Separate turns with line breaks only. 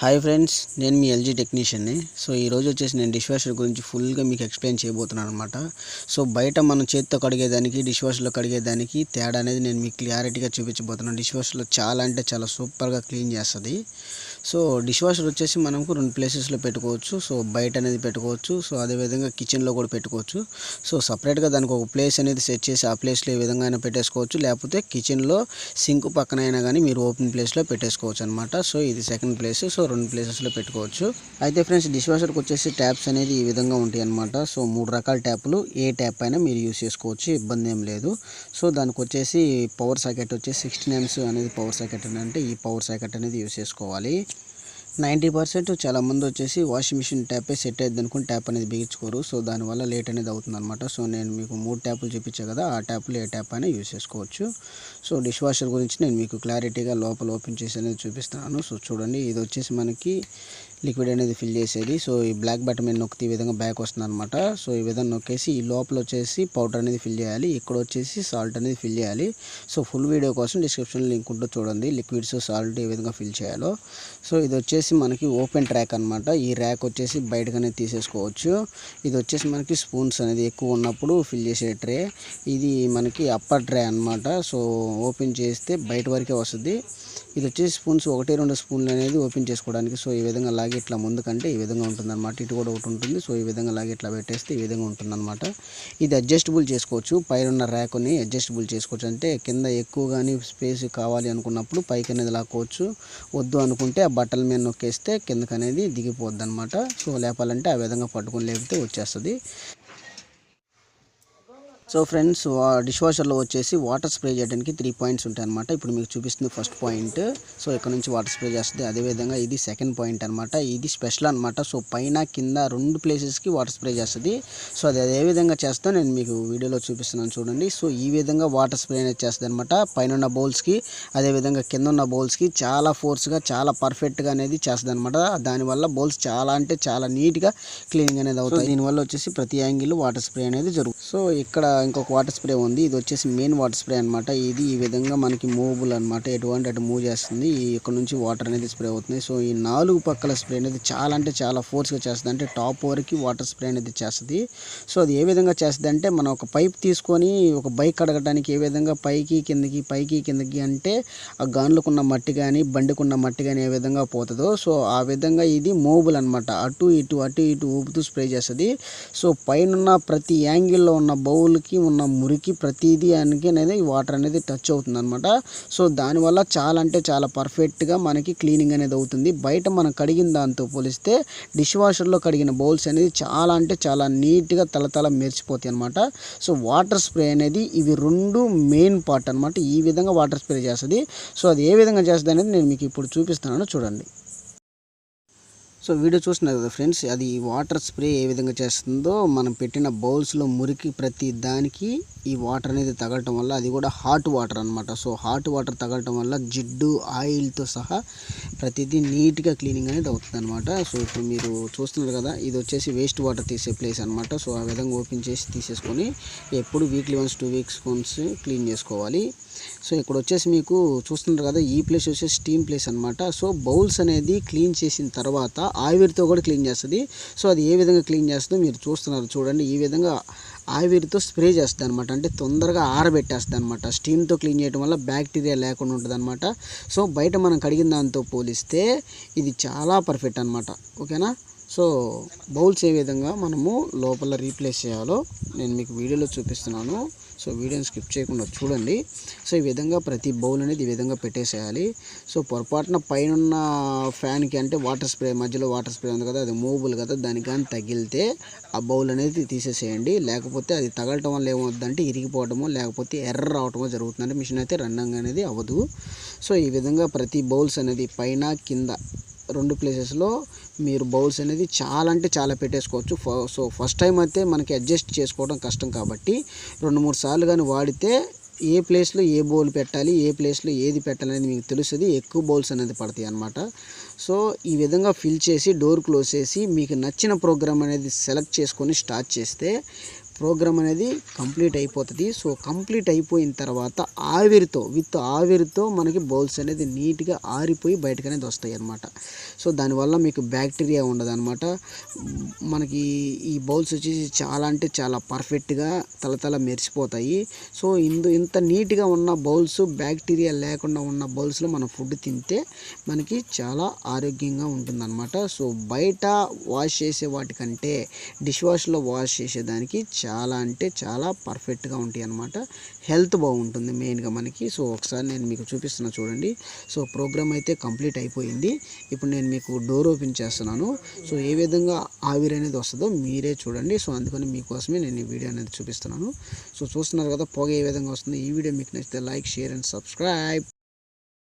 Hi friends నేను మీ LG టెక్నీషియన్ని so ఈరోజు వచ్చేసి నేను డిష్ వాషర్ గురించి ఫుల్గా మీకు ఎక్స్ప్లెయిన్ చేయబోతున్నాను అనమాట సో బయట మనం చేత్తో కడిగేదానికి డిష్ వాషర్లో కడిగేదానికి తేడా అనేది నేను మీకు క్లారిటీగా చూపించబోతున్నాను. డిష్ వాషర్లో చాలా అంటే చాలా సూపర్గా క్లీన్ చేస్తుంది. సో డిష్ వాషర్ వచ్చేసి మనకు రెండు ప్లేసెస్లో పెట్టుకోవచ్చు. సో బయట అనేది పెట్టుకోవచ్చు. సో అదేవిధంగా కిచెన్లో కూడా పెట్టుకోవచ్చు. సో సపరేట్గా దానికి ఒక ప్లేస్ అనేది సెట్ చేసి ఆ ప్లేస్లో ఏ విధంగా అయినా పెట్టేసుకోవచ్చు. లేకపోతే కిచెన్లో సింక్ పక్కన అయినా కానీ మీరు ఓపెన్ ప్లేస్లో పెట్టేసుకోవచ్చు అనమాట సో ఇది సెకండ్ ప్లేస్. సో రెండు ప్లేసెస్లో పెట్టుకోవచ్చు. అయితే ఫ్రెండ్స్ డిష్ వాషర్కి వచ్చేసి ట్యాప్స్ అనేది ఈ విధంగా ఉంటాయి అనమాట సో మూడు రకాల ట్యాప్లు. ఏ ట్యాప్ అయినా మీరు యూస్ చేసుకోవచ్చు. ఇబ్బంది ఏం లేదు. సో దానికి వచ్చేసి పవర్ సాకెట్ వచ్చేసి సిక్స్టీన్ ఎంస్ అనేది పవర్ సాకెట్ అంటే ఈ పవర్ సాకెట్ అనేది యూస్ చేసుకోవాలి. నైంటీ పర్సెంట్ చాలా మంది వచ్చేసి వాషింగ్ మిషన్ ట్యాపే సెట్ అయ్యింది అనుకుని ట్యాప్ అనేది బిగించుకోరు. సో దానివల్ల లేట్ అనేది అవుతుందన్నమాట. సో నేను మీకు మూడు ట్యాపులు చూపించాను కదా ఆ ట్యాప్లు ఏ ట్యాప్ అయినా యూస్ చేసుకోవచ్చు. సో డిష్ వాషర్ గురించి నేను మీకు క్లారిటీగా లోపల ఓపెన్ చేసి అనేది చూపిస్తున్నాను. సో చూడండి ఇది వచ్చేసి మనకి లిక్విడ్ అనేది ఫిల్ చేసేది. సో ఈ బ్లాక్ బటన్ మీద నొక్కితే ఈ విధంగా బ్యాక్ వస్తుంది అనమాట సో ఈ విధంగా నొక్కేసి ఈ లోపల వచ్చేసి పౌడర్ అనేది ఫిల్ చేయాలి. ఇక్కడ వచ్చేసి సాల్ట్ అనేది ఫిల్ చేయాలి. సో ఫుల్ వీడియో కోసం డిస్క్రిప్షన్లో లింక్ ఉంటూ చూడండి. లిక్విడ్స్ సాల్ట్ ఏ విధంగా ఫిల్ చేయాలో. సో ఇది వచ్చేసి మనకి ఓపెన్ ట్రాక్ అనమాట ఈ ర్యాక్ వచ్చేసి బయటకనే తీసేసుకోవచ్చు. ఇది వచ్చేసి మనకి స్పూన్స్ అనేది ఎక్కువ ఉన్నప్పుడు ఫిల్ చేసే ట్రే. ఇది మనకి అప్పర్ ట్రే అనమాట సో ఓపెన్ చేస్తే బయట వరకే వస్తుంది. ఇది వచ్చేసి స్పూన్స్ ఒకటి రెండు స్పూన్లు అనేది ఓపెన్ చేసుకోవడానికి. సో ఈ విధంగా లాగి ఇట్లా ముందుకంటే ఈ విధంగా ఉంటుందన్నమాట. ఇటు కూడా ఒకటి ఉంటుంది. సో ఈ విధంగా లాగి ఇట్లా పెట్టేస్తే ఈ విధంగా ఉంటుందన్నమాట. ఇది అడ్జస్టబుల్ చేసుకోవచ్చు. పైన ఉన్న ర్యాక్ని అడ్జస్టబుల్ చేసుకోవచ్చు. అంటే కింద ఎక్కువ కానీ స్పేస్ కావాలి అనుకున్నప్పుడు పైకి అనేది లాక్కోవచ్చు. వద్దు అనుకుంటే ఆ బట్టల మీద నొక్కేస్తే కిందకి అనేది దిగిపోద్ది అనమాట సో లేపాలంటే ఆ విధంగా పట్టుకొని లేపితే వచ్చేస్తుంది. సో ఫ్రెండ్స్ డిష్ వాషర్లో వచ్చేసి వాటర్ స్ప్రే చేయడానికి త్రీ పాయింట్స్ ఉంటాయి అనమాట ఇప్పుడు మీకు చూపిస్తుంది ఫస్ట్ పాయింట్. సో ఇక్కడ నుంచి వాటర్ స్ప్రే చేస్తుంది. అదేవిధంగా ఇది సెకండ్ పాయింట్ అనమాట ఇది స్పెషల్ అనమాట సో పైన కింద రెండు ప్లేసెస్కి వాటర్ స్ప్రే చేస్తుంది. సో అది అదే విధంగా చేస్తా నేను మీకు వీడియోలో చూపిస్తున్నాను చూడండి. సో ఈ విధంగా వాటర్ స్ప్రే అనేది చేస్తుంది అనమాట పైన ఉన్న బౌల్స్కి అదేవిధంగా కింద ఉన్న బౌల్స్కి చాలా ఫోర్స్గా చాలా పర్ఫెక్ట్గా అనేది చేస్తుంది అనమాట దానివల్ల బౌల్స్ చాలా అంటే చాలా నీట్గా క్లీనింగ్ అనేది అవుతుంది దీనివల్ల వచ్చేసి ప్రతి యాంగిల్ వాటర్ స్ప్రే అనేది జరుగుతుంది సో ఇక్కడ ఇంకొక వాటర్ స్ప్రే ఉంది. ఇది వచ్చేసి మెయిన్ వాటర్ స్ప్రే అనమాట ఇది ఈ విధంగా మనకి మూవబుల్ అనమాట ఎటువంటి అటు మూవ్ చేస్తుంది. ఇక్కడ నుంచి వాటర్ అనేది స్ప్రే అవుతుంది. సో ఈ నాలుగు పక్కల స్ప్రే అనేది చాలా అంటే చాలా ఫోర్స్గా చేస్తుంది. అంటే టాప్ వరకు వాటర్ స్ప్రే అనేది చేస్తుంది. సో అది ఏ విధంగా చేస్తుంది అంటే మనం ఒక పైప్ తీసుకొని ఒక బైక్ కడగడానికి ఏ విధంగా పైకి కిందకి పైకి కిందకి అంటే ఆ గాన్లకున్న మట్టి కానీ బండికున్న మట్టి కానీ ఏ విధంగా పోతుందో సో ఆ విధంగా ఇది మూవబుల్ అనమాట అటు ఇటు అటు ఇటు ఊపుతూ స్ప్రే చేస్తుంది. సో పైన ప్రతి యాంగిల్లో ఉన్న బౌల్కి ఉన్న మురికి ప్రతిదీ అనికి అనేది వాటర్ అనేది టచ్ అవుతుంది అనమాట సో దానివల్ల చాలా అంటే చాలా పర్ఫెక్ట్గా మనకి క్లీనింగ్ అనేది అవుతుంది. బయట మనం కడిగిన దాంతో పోలిస్తే డిష్ వాషర్లో కడిగిన బౌల్స్ అనేది చాలా అంటే చాలా నీట్గా తలతల మెరిచిపోతాయి అనమాట సో వాటర్ స్ప్రే అనేది ఇవి రెండు మెయిన్ పార్ట్ అనమాట ఈ విధంగా వాటర్ స్ప్రే చేస్తుంది. సో అది ఏ విధంగా చేస్తుంది అనేది నేను మీకు ఇప్పుడు చూపిస్తున్నాను. చూడండి. సో వీడియో చూస్తున్నారు కదా ఫ్రెండ్స్ అది వాటర్ స్ప్రే ఏ విధంగా చేస్తుందో మనం పెట్టిన బౌల్స్లో మురికి ప్రతి దానికి ఈ వాటర్ అనేది తగలటం వల్ల అది కూడా హాట్ వాటర్ అనమాట సో హాట్ వాటర్ తగలటం వల్ల జిడ్డు ఆయిల్తో సహా ప్రతిదీ నీట్గా క్లీనింగ్ అనేది అవుతుంది అనమాట సో ఇప్పుడు మీరు చూస్తున్నారు కదా ఇది వచ్చేసి వేస్ట్ వాటర్ తీసే ప్లేస్ అనమాట సో ఆ విధంగా ఓపెన్ చేసి తీసేసుకొని ఎప్పుడు weekly once two weeks once clean చేసుకోవాలి. సో ఇక్కడ వచ్చేసి మీకు చూస్తున్నారు కదా ఈ ప్లేస్ వచ్చేసి స్టీమ్ ప్లేస్ అనమాట సో బౌల్స్ అనేది క్లీన్ చేసిన తర్వాత ఆవిరితో కూడా క్లీన్ చేస్తుంది. సో అది ఏ విధంగా క్లీన్ చేస్తుందో మీరు చూస్తున్నారు చూడండి. ఈ విధంగా ఆవిరితో స్ప్రే చేస్తుంది అనమాట అంటే తొందరగా ఆరబెట్టేస్తుంది అనమాట స్టీమ్తో క్లీన్ చేయడం వల్ల బ్యాక్టీరియా లేకుండా ఉంటుంది అనమాట సో బయట మనం కడిగిన దాంతో పోలిస్తే ఇది చాలా పర్ఫెక్ట్ అనమాట ఓకేనా? సో బౌల్స్ ఏ విధంగా మనము లోపల రీప్లేస్ చేయాలో నేను మీకు వీడియోలో చూపిస్తున్నాను. సో వీడియోని స్కిప్ చేయకుండా చూడండి. సో ఈ విధంగా ప్రతి బౌల్ అనేది ఈ విధంగా పెట్టేసేయాలి. సో పొరపాటున పైన ఫ్యాన్కి అంటే వాటర్ స్ప్రే మధ్యలో వాటర్ స్ప్రే ఉంది కదా అది మూవబుల్ కదా దానికి కానీ తగిలితే ఆ బౌల్ అనేది తీసేసేయండి. లేకపోతే అది తగలటం వల్ల ఏమవుతుందంటే ఇరిగిపోవటము లేకపోతే ఎర్ర రావటమో జరుగుతుందంటే మిషన్ అయితే రన్నింగ్ అనేది అవ్వదు. సో ఈ విధంగా ప్రతి బౌల్స్ అనేది పైన కింద రెండు ప్లేసెస్లో మీరు బౌల్స్ అనేది చాలా అంటే చాలా పెట్టేసుకోవచ్చు. సో ఫస్ట్ టైం అయితే మనకి అడ్జస్ట్ చేసుకోవడం కష్టం కాబట్టి రెండు మూడు సార్లు కానీ వాడితే ఏ ప్లేస్లో ఏ బౌల్ పెట్టాలి ఏ ప్లేస్లో ఏది పెట్టాలి అనేది మీకు తెలుస్తుంది. ఎక్కువ బౌల్స్ అనేది పడతాయి అన్నమాట. సో ఈ విధంగా ఫిల్ చేసి డోర్ క్లోజ్ చేసి మీకు నచ్చిన ప్రోగ్రామ్ అనేది సెలెక్ట్ చేసుకొని స్టార్ట్ చేస్తే ప్రోగ్రామ్ అనేది కంప్లీట్ అయిపోతుంది. సో కంప్లీట్ అయిపోయిన తర్వాత ఆవిరితో విత్ ఆవిరితో మనకి బౌల్స్ అనేది నీట్గా ఆరిపోయి బయటకు అనేది వస్తాయి అన్నమాట సో దానివల్ల మీకు బ్యాక్టీరియా ఉండదు అనమాట మనకి ఈ బౌల్స్ వచ్చేసి చాలా అంటే చాలా పర్ఫెక్ట్గా తలతల మెరిసిపోతాయి. సో ఇందు ఇంత నీట్గా ఉన్న బౌల్స్ బ్యాక్టీరియా లేకుండా ఉన్న బౌల్స్లో మనం ఫుడ్ తింటే మనకి చాలా ఆరోగ్యంగా ఉంటుందన్నమాట. సో బయట వాష్ చేసే వాటికంటే డిష్ వాష్లో వాష్ చేసేదానికి చాలా చాలా అంటే చాలా పర్ఫెక్ట్గా ఉంటాయి అన్నమాట. హెల్త్ బాగుంటుంది మెయిన్గా మనకి. సో ఒకసారి నేను మీకు చూపిస్తున్నా చూడండి. సో ప్రోగ్రామ్ అయితే కంప్లీట్ అయిపోయింది. ఇప్పుడు నేను మీకు డోర్ ఓపెన్ చేస్తున్నాను. సో ఏ విధంగా ఆవిరి అనేది వస్తుందో మీరే చూడండి. సో అందుకని మీకోసమే నేను ఈ వీడియో అనేది చూపిస్తున్నాను. సో చూస్తున్నారు కదా పొగ ఏ విధంగా వస్తుంది ఈ వీడియో మీకు నచ్చితే లైక్ షేర్ అండ్ సబ్స్క్రైబ్